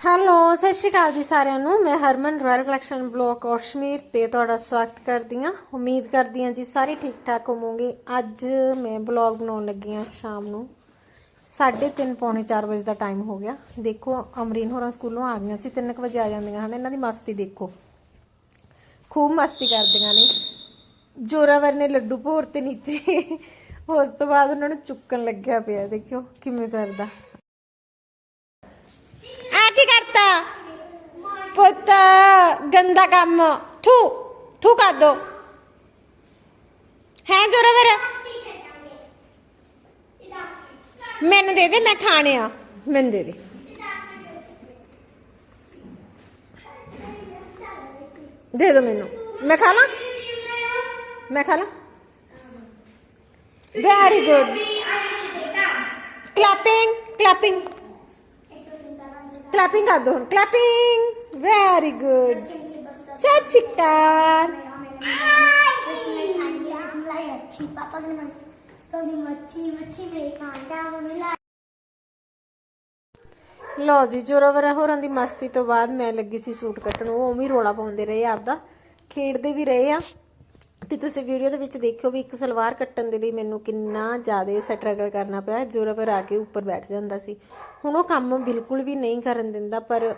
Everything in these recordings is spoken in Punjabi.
ਹੈਲੋ, ਸਤਿ ਸ਼੍ਰੀ ਅਕਾਲ ਜੀ ਸਾਰਿਆਂ ਨੂੰ। ਮੈਂ Harman royal collection block Kashmir ਤੇ ਤੁਹਾਡਾ ਸਵਾਗਤ ਕਰਦੀ ਹਾਂ। ਉਮੀਦ ਕਰਦੀ ਹਾਂ ਜੀ ਸਾਰੇ ਠੀਕ ਠਾਕ ਹੋਵੋਗੇ। ਅੱਜ ਮੈਂ ਬਲੌਗ ਬਣਾਉਣ ਲੱਗੀ ਹਾਂ ਸ਼ਾਮ ਨੂੰ। 3:30 ਪੌਣੇ 4 ਵਜੇ ਦਾ ਟਾਈਮ ਹੋ ਗਿਆ। ਦੇਖੋ, ਅਮਰੀਨ ਹੋਰਾਂ ਸਕੂਲੋਂ ਆ ਗਈਆਂ ਸੀ। 3 ਵਜੇ ਆ ਜਾਂਦੀਆਂ ਹਨ। ਇਹਨਾਂ ਦੀ ਮਸਤੀ ਦੇਖੋ। ਖੂਬ ਮਸਤੀ ਕਰਦੀਆਂ ਨੇ। ਜੋਰਾਵਰ ਨੇ ਲੱਡੂ ਭੋਰ ਤੇ ਨੀਚੇ। ਉਸ ਤੋਂ ਬਾਅਦ ਉਹਨਾਂ ਨੂੰ ਚੁੱਕਣ ਲੱਗਿਆ ਪਿਆ, ਦੇਖਿਓ ਕਿਵੇਂ ਕਰਦਾ ਆ ਕੀ ਕਰਤਾ ਪੁੱਤ ਗੰਦਾ ਕੰਮ। ਥੂ ਥੂ ਕਰ ਦੋ। ਹੈ ਜੋਰਾਵਰ ਮੈਨੂੰ ਦੇ ਦੇ, ਮੈਂ ਖਾਣੇ ਆ। ਮੈਨੂੰ ਦੇ ਦੇ। ਦੇ ਦੋ ਮੈਨੂੰ। ਮੈਂ ਖਾ ਲਾਂ? ਮੈਂ ਖਾ ਲਾਂ? Very good clapping clapping clapping ਕਰ ਦੋ ਹੁਣ। ਕਲੈਪਿੰਗ ਵੈਰੀ ਗੁੱਡ ਸਤਿ ਸ਼੍ਰੀ ਅਕਾਲ अच्छी पापा की मच्छी मच्छी मच्छी मेरी कांटा मम्मी ला ਲਓ ਜੀ ਜੋਰਾਵਰ ਹੋਰਾਂ ਦੀ ਮਸਤੀ ਤੋਂ ਬਾਅਦ ਮੈਂ ਲੱਗੀ ਸੀ ਸੂਟ ਕੱਟਣ ਉਹ ਉਵੇਂ ਹੀ ਰੋਲਾ ਪਾਉਂਦੇ ਰਹੇ ਆਪਦਾ ਖੇਡਦੇ ਵੀ ਰਹੇ ਆ ਤੇ ਤੁਸੀਂ ਵੀਡੀਓ ਦੇ ਵਿੱਚ ਦੇਖਿਓ ਵੀ ਇੱਕ ਸਲਵਾਰ ਕੱਟਣ ਦੇ ਲਈ ਮੈਨੂੰ ਕਿੰਨਾ ਜ਼ਿਆਦਾ ਸਟਰਗਲ ਕਰਨਾ ਪਿਆ ਜੋਰਾਵਰ ਆ ਕੇ ਉੱਪਰ ਬੈਠ ਜਾਂਦਾ ਸੀ ਹੁਣ ਉਹ ਕੰਮ ਬਿਲਕੁਲ ਵੀ ਨਹੀਂ ਕਰਨ ਦਿੰਦਾ ਪਰ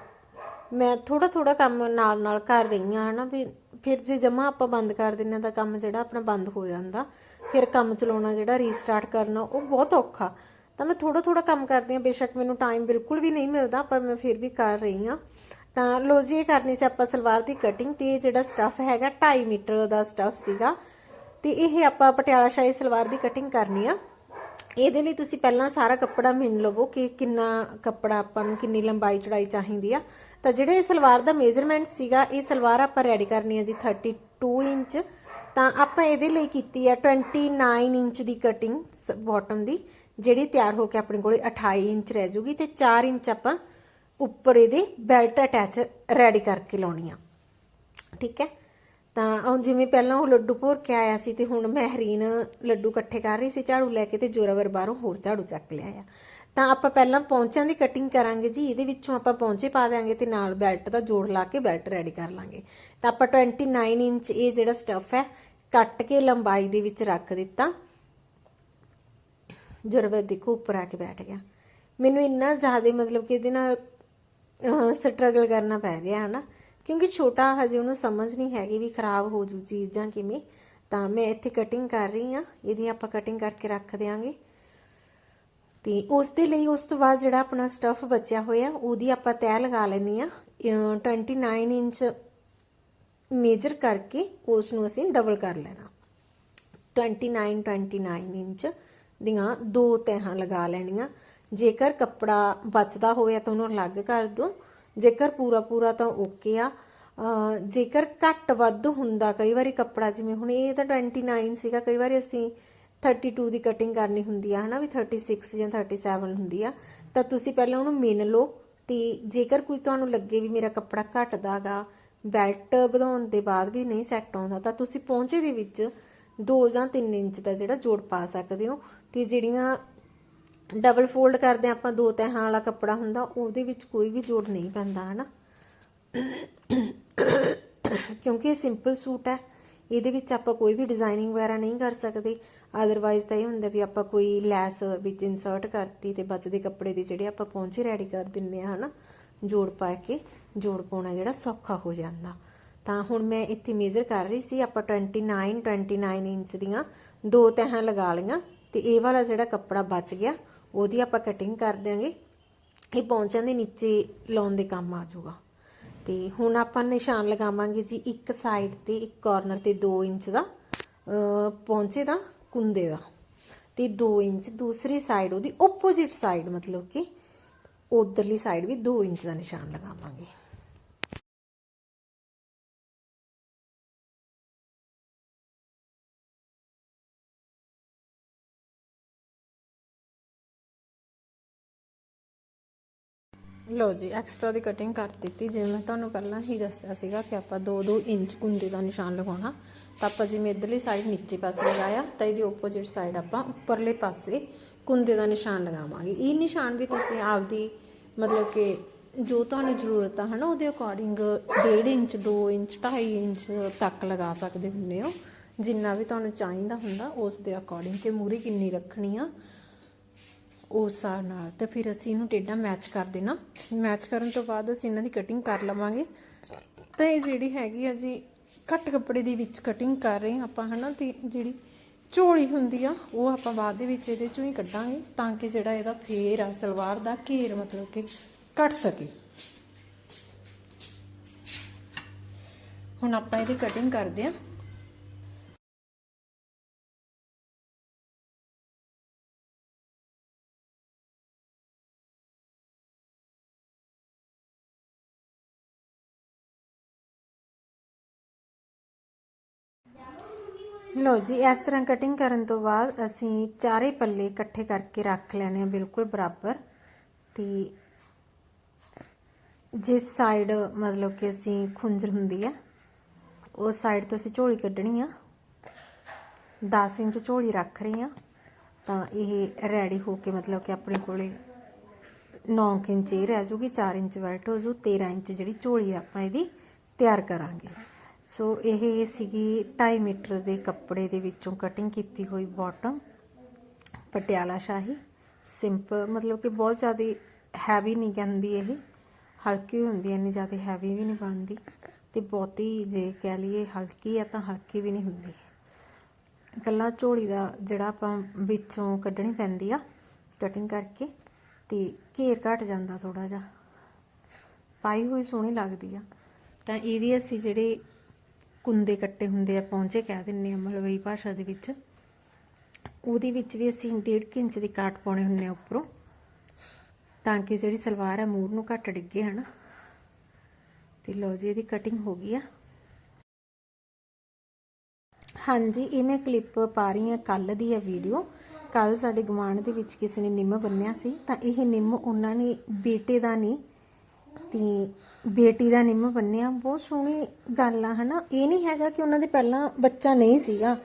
ਮੈਂ ਥੋੜਾ ਥੋੜਾ ਕੰਮ ਨਾਲ ਨਾਲ ਕਰ ਰਹੀ ਹਾਂ, ਹਨਾ ਵੀ ਫਿਰ ਜੇ ਜਮਾ ਆਪਾਂ ਬੰਦ ਕਰ ਦਿੰਨੇ ਤਾਂ ਕੰਮ ਜਿਹੜਾ ਆਪਣਾ ਬੰਦ ਹੋ ਜਾਂਦਾ। ਫਿਰ ਕੰਮ ਚਲਾਉਣਾ ਜਿਹੜਾ ਰੀਸਟਾਰਟ ਕਰਨਾ, ਉਹ ਬਹੁਤ ਔਖਾ। ਤਾਂ ਮੈਂ ਥੋੜਾ ਥੋੜਾ ਕੰਮ ਕਰਦੀ ਹਾਂ, ਬੇਸ਼ੱਕ ਮੈਨੂੰ ਟਾਈਮ ਬਿਲਕੁਲ ਵੀ ਨਹੀਂ ਮਿਲਦਾ, ਪਰ ਮੈਂ ਫਿਰ ਵੀ ਕਰ ਰਹੀ ਹਾਂ। ਤਾਂ ਲੋ ਜੀ, ਇਹ ਕਰਨੀ ਸੀ ਆਪਾਂ ਸਲਵਾਰ ਦੀ ਕਟਿੰਗ ਤੇ ਇਹ ਜਿਹੜਾ ਸਟੱਫ ਹੈਗਾ 2.5 ਮੀਟਰ ਦਾ ਸਟੱਫ ਸੀਗਾ। ਤੇ ਇਹ ਆਪਾਂ ਪਟਿਆਲਾ ਸ਼ਾਹੀ ਸਲਵਾਰ ਦੀ ਕਟਿੰਗ ਕਰਨੀ ਆ। ਇਹਦੇ ਲਈ ਤੁਸੀਂ ਪਹਿਲਾਂ ਸਾਰਾ ਕੱਪੜਾ ਮਿਣ ਲਵੋ ਕਿ ਕਿੰਨਾ ਕੱਪੜਾ ਆਪਾਂ ਨੂੰ ਕਿੰਨੀ ਲੰਬਾਈ ਚੜਾਈ ਚਾਹੀਦੀ ਆ। ਤਾਂ ਜਿਹੜੇ ਇਹ ਸਲਵਾਰ ਦਾ ਮੇਜ਼ਰਮੈਂਟ ਸੀਗਾ, ਇਹ ਸਲਵਾਰ ਆਪਾਂ ਰੈਡੀ ਕਰਨੀ ਹੈ ਜੀ 32 ਇੰਚ। ਤਾਂ ਆਪਾਂ ਇਹਦੇ ਲਈ ਕੀਤੀ ਆ 29 ਇੰਚ ਦੀ ਕਟਿੰਗ ਬਾਟਮ ਦੀ, ਜਿਹੜੀ ਤਿਆਰ ਹੋ ਕੇ ਆਪਣੇ ਕੋਲੇ 28 ਇੰਚ ਰਹਿ ਜੂਗੀ ਤੇ 4 ਇੰਚ ਆਪਾਂ ਉੱਪਰ ਇਹਦੇ ਬੈਲਟ ਅਟੈਚ ਰੈਡੀ ਕਰਕੇ ਲਾਉਣੀ ਆ। ਠੀਕ ਹੈ? ਤਾਂ ਉਹ ਜਿਵੇਂ ਪਹਿਲਾਂ ਉਹ ਲੱਡੂ ਭੋਰ ਕੇ ਆਇਆ ਸੀ ਤੇ ਹੁਣ ਮਹਿਰੀਨ ਲੱਡੂ ਇਕੱਠੇ ਕਰ ਰਹੀ ਸੀ ਝਾੜੂ ਲੈ ਕੇ ਤੇ ਜੋਰਾਵਰ ਬਾਹਰੋਂ ਹੋਰ ਝਾੜੂ ਚੱਕ ਲਿਆ ਆ। ਤਾਂ ਆਪਾਂ ਪਹਿਲਾਂ ਪੌਂਚਿਆਂ ਦੀ ਕਟਿੰਗ ਕਰਾਂਗੇ ਜੀ, ਇਹਦੇ ਵਿੱਚੋਂ ਆਪਾਂ ਪੌਂਚੇ ਪਾ ਦਿਆਂਗੇ ਤੇ ਨਾਲ ਬੈਲਟ ਦਾ ਜੋੜ ਲਾ ਕੇ ਬੈਲਟ ਰੈਡੀ ਕਰ ਲਾਂਗੇ। ਤਾਂ ਆਪਾਂ 29 ਇੰਚ ਇਹ ਜਿਹੜਾ ਸਟੱਫ ਹੈ, ਕੱਟ ਕੇ ਲੰਬਾਈ ਦੇ ਵਿੱਚ ਰੱਖ ਦਿੱਤਾ। ਜੋਰਾਵਰ ਦੇਖੋ ਉੱਪਰ ਆ ਕੇ ਬੈਠ ਗਿਆ। ਮੈਨੂੰ ਇੰਨਾ ਜ਼ਿਆਦਾ ਮਤਲਬ ਕਿ ਇਹਦੇ ਨਾਲ ਸਟਰਗਲ ਕਰਨਾ ਪੈ ਰਿਹਾ ਹੈ ਨਾ ਕਿਉਂਕਿ ਛੋਟਾ ਹਜੇ ਉਹਨੂੰ ਸਮਝ ਨਹੀਂ ਹੈਗੀ ਵੀ ਖਰਾਬ ਹੋ ਜੂ ਚੀਜ਼ਾਂ ਕਿਵੇਂ, ਤਾਂ ਮੈਂ ਇੱਥੇ ਕਟਿੰਗ ਕਰ ਰਹੀ ਆ ਇਹਦੀ ਆਪਾਂ ਕਟਿੰਗ ਕਰਕੇ ਰੱਖ ਦੇਾਂਗੇ ਤੇ ਉਸ ਦੇ ਲਈ ਉਸ ਤੋਂ ਬਾਅਦ ਜਿਹੜਾ ਆਪਣਾ ਸਟਫ ਬਚਿਆ ਹੋਇਆ, ਉਹਦੀ ਆਪਾਂ ਤੈਅ ਲਗਾ ਲੈਣੀ ਆ 29 ਇੰਚ ਮੇਜਰ ਕਰਕੇ ਉਸ ਨੂੰ ਅਸੀਂ ਡਬਲ ਕਰ ਲੈਣਾ। 29 29 ਇੰਚ ਦੀਆਂ ਦੋ ਤਹਾਂ ਲਗਾ ਲੈਣੀਆਂ। ਜੇਕਰ ਕੱਪੜਾ ਬਚਦਾ ਹੋਇਆ ਤਾਂ ਉਹਨੂੰ ਅਲੱਗ ਕਰ ਦਿਓ। ਜੇਕਰ ਪੂਰਾ ਪੂਰਾ ਤਾਂ ਓਕੇ ਆ। ਜੇਕਰ ਘੱਟ ਵੱਧ ਹੁੰਦਾ, ਕਈ ਵਾਰੀ ਕੱਪੜਾ ਜਿਵੇਂ ਹੁਣ ਇਹ ਤਾਂ 29 ਸੀਗਾ, ਕਈ ਵਾਰੀ ਅਸੀਂ 32 ਦੀ ਕਟਿੰਗ ਕਰਨੀ ਹੁੰਦੀ ਆ, ਹਨਾ ਵੀ 36 ਜਾਂ 37 ਹੁੰਦੀ ਆ। ਤਾਂ ਤੁਸੀਂ ਪਹਿਲਾਂ ਉਹਨੂੰ ਮਿਣ ਲਓ ਤੇ ਜੇਕਰ ਕੋਈ ਤੁਹਾਨੂੰ ਲੱਗੇ ਵੀ ਮੇਰਾ ਕੱਪੜਾ ਘਟਦਾਗਾ ਬੈਲਟ ਵਧਾਉਣ ਦੇ ਬਾਅਦ ਵੀ ਨਹੀਂ ਸੈੱਟ ਆਉਂਦਾ, ਤਾਂ ਤੁਸੀਂ ਪਹੁੰਚੇ ਦੇ ਵਿੱਚ 2 ਜਾਂ 3 ਇੰਚ ਦਾ ਜਿਹੜਾ ਜੋੜ ਪਾ ਸਕਦੇ ਹੋ। ਤੇ ਜਿਹੜੀਆਂ ਡਬਲ ਫੋਲਡ ਕਰਦੇ ਆਪਾਂ ਦੋ ਤਹਾਂ ਵਾਲਾ ਕੱਪੜਾ ਹੁੰਦਾ, ਉਹਦੇ ਵਿੱਚ ਕੋਈ ਵੀ ਜੋੜ ਨਹੀਂ ਪੈਂਦਾ, ਹਨਾ? ਕਿਉਂਕਿ ਇਹ ਸਿੰਪਲ ਸੂਟ ਹੈ, ਇਹਦੇ ਵਿੱਚ ਆਪਾਂ ਕੋਈ ਵੀ ਡਿਜ਼ਾਈਨਿੰਗ ਵਗੈਰਾ ਨਹੀਂ ਕਰ ਸਕਦੇ। ਆਦਰਵਾਈਜ਼ ਤਾਂ ਇਹ ਹੁੰਦਾ ਵੀ ਆਪਾਂ ਕੋਈ ਲੈਸ ਵਿੱਚ ਇਨਸਰਟ ਕਰਤੀ ਤੇ ਬਚਦੇ ਕੱਪੜੇ ਦੇ ਜਿਹੜੇ ਆਪਾਂ ਪਹੁੰਚੇ ਰੈਡੀ ਕਰ ਦਿੰਨੇ ਆ ਹਨਾ? ਜੋੜ ਪਾ ਕੇ, ਜੋੜ ਪਾਉਣਾ ਜਿਹੜਾ ਸੌਖਾ ਹੋ ਜਾਂਦਾ। ਤਾਂ ਹੁਣ ਮੈਂ ਇੱਥੇ ਮੇਜ਼ਰ ਕਰ ਰਹੀ ਸੀ, ਆਪਾਂ 29 29 ਇੰਚ ਦੀਆਂ ਦੋ ਤਹਾਂ ਲਗਾ ਲਈਆਂ ਤੇ ਇਹ ਵਾਲਾ ਜਿਹੜਾ ਕੱਪੜਾ ਬਚ ਗਿਆ ਉਹਦੀ ਆਪਾਂ ਕਟਿੰਗ ਕਰ ਦਿਆਂਗੇ। ਇਹ ਪੌਂਚਾਂ ਦੇ ਨੀਚੇ ਲਾਉਣ ਦੇ ਕੰਮ ਆ ਜਾਊਗਾ। ਤੇ ਹੁਣ ਆਪਾਂ ਨਿਸ਼ਾਨ ਲਗਾਵਾਂਗੇ ਜੀ ਇੱਕ ਸਾਈਡ ਤੇ, ਇੱਕ ਕਾਰਨਰ ਤੇ 2 ਇੰਚ ਦਾ, ਅਹ ਪੌਂਚੇ ਦਾ, ਕੁੰਦੇ ਦਾ। ਤੇ 2 ਇੰਚ ਦੂਸਰੀ ਸਾਈਡ ਉਹਦੀ ਆਪੋਜ਼ਿਟ ਸਾਈਡ ਮਤਲਬ ਕਿ ਉਧਰਲੀ ਸਾਈਡ ਵੀ 2 ਇੰਚ ਦਾ ਨਿਸ਼ਾਨ ਲਗਾਵਾਂਗੇ। ਲਓ ਜੀ ਐਕਸਟਰਾ ਦੀ ਕਟਿੰਗ ਕਰ ਦਿੱਤੀ। ਜਿਵੇਂ ਮੈਂ ਤੁਹਾਨੂੰ ਪਹਿਲਾਂ ਹੀ ਦੱਸਿਆ ਸੀਗਾ ਕਿ ਆਪਾਂ 2-2 ਇੰਚ ਕੁੰਦੇ ਦਾ ਨਿਸ਼ਾਨ ਲਗਾਉਣਾ, ਤਾਂ ਆਪਾਂ ਜਿਵੇਂ ਇਧਰਲੀ ਸਾਈਡ ਨੀਚੇ ਪਾਸੇ ਲਗਾਇਆ, ਤਾਂ ਇਹਦੀ ਆਪੋਜ਼ਿਟ ਸਾਈਡ ਆਪਾਂ ਉੱਪਰਲੇ ਪਾਸੇ ਕੁੰਦੇ ਦਾ ਨਿਸ਼ਾਨ ਲਗਾਵਾਂਗੇ। ਇਹ ਨਿਸ਼ਾਨ ਵੀ ਤੁਸੀਂ ਆਪਦੀ ਮਤਲਬ ਕਿ ਜੋ ਤੁਹਾਨੂੰ ਜ਼ਰੂਰਤ ਆ, ਹਨਾ, ਉਹਦੇ ਅਕੋਰਡਿੰਗ 1.5 ਇੰਚ 2 ਇੰਚ 2.5 ਇੰਚ ਤੱਕ ਲਗਾ ਸਕਦੇ ਹੁੰਦੇ ਹੋ। ਜਿੰਨਾ ਵੀ ਤੁਹਾਨੂੰ ਚਾਹੀਦਾ ਹੁੰਦਾ, ਉਸ ਦੇ ਅਕੋਰਡਿੰਗ ਕਿ ਮੂਰੀ ਕਿੰਨੀ ਰੱਖਣੀ ਆ ਉਸ ਹਿਸਾਬ ਨਾਲ। ਤੇ ਫਿਰ ਅਸੀਂ ਇਹਨੂੰ ਟੇਢਾ ਮੈਚ ਕਰ ਦੇਣਾ। ਮੈਚ ਕਰਨ ਤੋਂ ਬਾਅਦ ਅਸੀਂ ਇਹਨਾਂ ਦੀ ਕਟਿੰਗ ਕਰ ਲਵਾਂਗੇ। ਤਾਂ ਇਹ ਜਿਹੜੀ ਹੈਗੀ ਆ ਜੀ, ਘੱਟ ਕੱਪੜੇ ਦੇ ਵਿੱਚ ਕਟਿੰਗ ਕਰ ਰਹੇ ਹਾਂ ਆਪਾਂ, ਹਨਾ? ਤੇ ਜਿਹੜੀ ਝੋਲੀ ਹੁੰਦੀ ਆ, ਉਹ ਆਪਾਂ ਬਾਅਦ ਦੇ ਵਿੱਚ ਇਹਦੇ ਚੋਂ ਹੀ ਕੱਢਾਂਗੇ ਤਾਂ ਕਿ ਜਿਹੜਾ ਇਹਦਾ ਫੇਰ ਆ, ਸਲਵਾਰ ਦਾ ਘੇਰ ਮਤਲਬ ਕਿ ਕੱਟ ਸਕੇ। ਹੁਣ ਆਪਾਂ ਇਹਦੀ ਕਟਿੰਗ ਕਰਦੇ ਆ ਲੋ ਜੀ, ਇਸ ਤਰ੍ਹਾਂ ਕਟਿੰਗ ਕਰਨ ਤੋਂ ਬਾਅਦ ਅਸੀਂ ਚਾਰੇ ਪੱਲੇ ਇਕੱਠੇ ਕਰਕੇ ਰੱਖ ਲੈਣੇ ਆ ਬਿਲਕੁਲ ਬਰਾਬਰ। ਤੇ ਜਿਸ ਸਾਈਡ ਮਤਲਬ ਕਿ ਅਸੀਂ ਖੁੰਝਰ ਹੁੰਦੀ ਆ, ਉਸ ਸਾਈਡ ਤੋਂ ਅਸੀਂ ਝੋਲੀ ਕੱਢਣੀ ਆ। 10 ਇੰਚ ਝੋਲੀ ਰੱਖ ਰਹੇ ਆ, ਤਾਂ ਇਹ ਰੈਡੀ ਹੋ ਕੇ ਮਤਲਬ ਕਿ ਆਪਣੇ ਕੋਲੇ 9 ਇੰਚ ਇਹ ਰਹਿ ਜੂਗੀ 4 ਇੰਚ ਬੈਲਟ ਹੋ ਜੂ 13 ਇੰਚ ਜਿਹੜੀ ਝੋਲੀ ਆਪਾਂ ਇਹਦੀ ਤਿਆਰ ਕਰਾਂਗੇ। ਸੋ ਇਹ ਸੀਗੀ 2.5 ਮੀਟਰ ਦੇ ਕੱਪੜੇ ਦੇ ਵਿੱਚੋਂ ਕਟਿੰਗ ਕੀਤੀ ਹੋਈ ਬਾਟਮ ਪਟਿਆਲਾ ਸ਼ਾਹੀ। ਸਿੰਪਲ ਮਤਲਬ ਕਿ ਬਹੁਤ ਜ਼ਿਆਦਾ ਹੈਵੀ ਨਹੀਂ ਕਹਿੰਦੀ ਇਹ। ਹਲਕੀ ਹੁੰਦੀ ਹੈ, ਇੰਨੀ ਜ਼ਿਆਦਾ ਹੈਵੀ ਵੀ ਨਹੀਂ ਬਣਦੀ। ਤੇ ਬਹੁਤੀ ਜੇ ਕਹਿ ਲਈਏ ਹਲਕੀ ਆ ਤਾਂ ਹਲਕੀ ਵੀ ਨਹੀਂ ਹੁੰਦੀ। ਇਕੱਲਾ ਝੋਲੀ ਦਾ ਜਿਹੜਾ ਆਪਾਂ ਵਿੱਚੋਂ ਕੱਢਣੀ ਪੈਂਦੀ ਆ ਕਟਿੰਗ ਕਰਕੇ, ਤੇ ਘੇਰ ਘਟ ਜਾਂਦਾ ਥੋੜਾ ਜਿਹਾ। ਪਾਈ ਹੋਈ ਸੋਹਣੀ ਲੱਗਦੀ ਆ। ਤਾਂ ਇਹਦੀ ਅਸੀਂ ਜਿਹੜੇ ਕੁੰਦੇ ਕੱਟੇ ਹੁੰਦੇ ਆ ਪੌਂਚੇ ਕਹਿ ਦਿੰਨੇ ਆ ਮਲਵਈ ਭਾਸ਼ਾ ਦੇ ਵਿੱਚ। ਉਹਦੇ ਵਿੱਚ ਵੀ ਅਸੀਂ 1.5 ਇੰਚ ਦੀ ਕਾਟ ਪਾਉਣੇ ਹੁੰਨੇ ਆ ਉੱਪਰੋਂ, ਤਾਂ ਕਿ ਜਿਹੜੀ ਸਲਵਾਰ ਹੈ ਮੂਰ ਨੂੰ ਘੱਟ ਡਿੱਗੇ, ਹਨਾ? ਤੇ ਲੋ ਜੀ, ਇਹਦੀ ਕਟਿੰਗ ਹੋ ਗਈ ਆ। ਹਾਂਜੀ, ਇਹ ਮੈਂ ਕਲਿੱਪ ਪਾ ਰਹੀ ਹਾਂ ਕੱਲ ਦੀ ਹੈ ਵੀਡੀਓ ਕੱਲ ਸਾਡੇ ਗਵਾਂਢ ਦੇ ਵਿੱਚ ਕਿਸੇ ਨੇ ਨਿੰਮ ਬੰਨਿਆ ਸੀ, ਤਾਂ ਇਹ ਨਿੰਮ ਉਹਨਾਂ ਨੇ, ਬੇਟੇ ਦਾ ਨਹੀਂ ਤੇ ਬੇਟੀ ਦਾ ਨਿੰਮ ਬੰਨਿਆ, ਬਹੁਤ ਸੋਹਣੀ ਗੱਲ ਆ, ਹਨਾ? ਇਹ ਨਹੀਂ ਹੈਗਾ ਕਿ ਉਹਨਾਂ ਦੇ ਪਹਿਲਾਂ ਬੱਚਾ ਨਹੀਂ ਸੀਗਾ।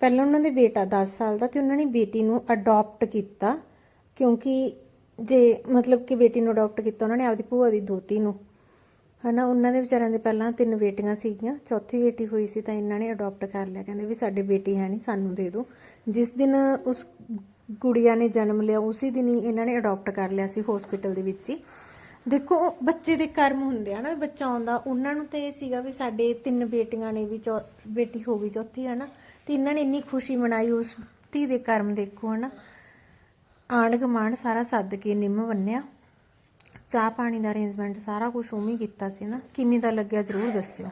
ਪਹਿਲਾਂ ਉਹਨਾਂ ਦੇ ਬੇਟਾ 10 ਸਾਲ ਦਾ ਤੇ ਉਹਨਾਂ ਨੇ ਬੇਟੀ ਨੂੰ ਅਡਾਪਟ ਕੀਤਾ, ਕਿਉਂਕਿ ਜੇ ਮਤਲਬ ਕਿ ਬੇਟੀ ਨੂੰ ਅਡਾਪਟ ਕੀਤਾ, ਉਹਨਾਂ ਨੇ ਆਪਦੀ ਭੂਆ ਦੀ ਦੋਤੀ ਨੂੰ। ਹਨਾ? ਉਹਨਾਂ ਦੇ ਵਿਚਾਰਿਆਂ ਦੇ ਪਹਿਲਾਂ ਤਿੰਨ ਬੇਟੀਆਂ ਸੀਗੀਆਂ, ਚੌਥੀ ਬੇਟੀ ਹੋਈ ਸੀ ਤਾਂ ਇਹਨਾਂ ਨੇ ਅਡਾਪਟ ਕਰ ਲਿਆ। ਕਹਿੰਦੇ ਵੀ ਸਾਡੇ ਬੇਟੀ ਹੈ ਨਹੀਂ ਸਾਨੂੰ ਦੇ ਦਿਓ। ਜਿਸ ਦਿਨ ਉਸ ਗੁੜੀਆ ਨੇ ਜਨਮ ਲਿਆ, ਉਸੇ ਦਿਨ ਹੀ ਇਹਨਾਂ ਨੇ ਅਡਾਪਟ ਕਰ ਲਿਆ ਸੀ ਹਸਪੀਟਲ ਦੇ ਵਿੱਚ ਹੀ। ਦੇਖੋ, ਬੱਚੇ ਦੇ ਕਰਮ ਹੁੰਦੇ ਆ ਨਾ ਬੱਚਾ ਆਉਂਦਾ ਉਹਨਾਂ ਨੂੰ ਤਾਂ ਇਹ ਸੀਗਾ ਵੀ ਸਾਡੇ ਤਿੰਨ ਬੇਟੀਆਂ ਨੇ ਵੀ ਚੌ, ਬੇਟੀ ਹੋ ਗਈ ਚੌਥੀ ਹੈ ਨਾ ਤੇ ਇਹਨਾਂ ਨੇ ਇੰਨੀ ਖੁਸ਼ੀ ਮਨਾਈ, ਉਸ ਧੀ ਦੇ ਕਰਮ ਦੇਖੋ, ਹਨਾ? ਆਂਢ ਗੁਆਂਢ ਸਾਰਾ ਸੱਦ ਕੇ ਨਿੰਮ ਬੰਨਿਆ। ਚਾਹ ਪਾਣੀ ਦਾ ਅਰੇਂਜਮੈਂਟ ਸਾਰਾ ਕੁਝ ਉਵੇਂ ਕੀਤਾ ਸੀ ਨਾ ਕਿਵੇਂ ਦਾ ਲੱਗਿਆ ਜਰੂਰ ਦੱਸਿਓ।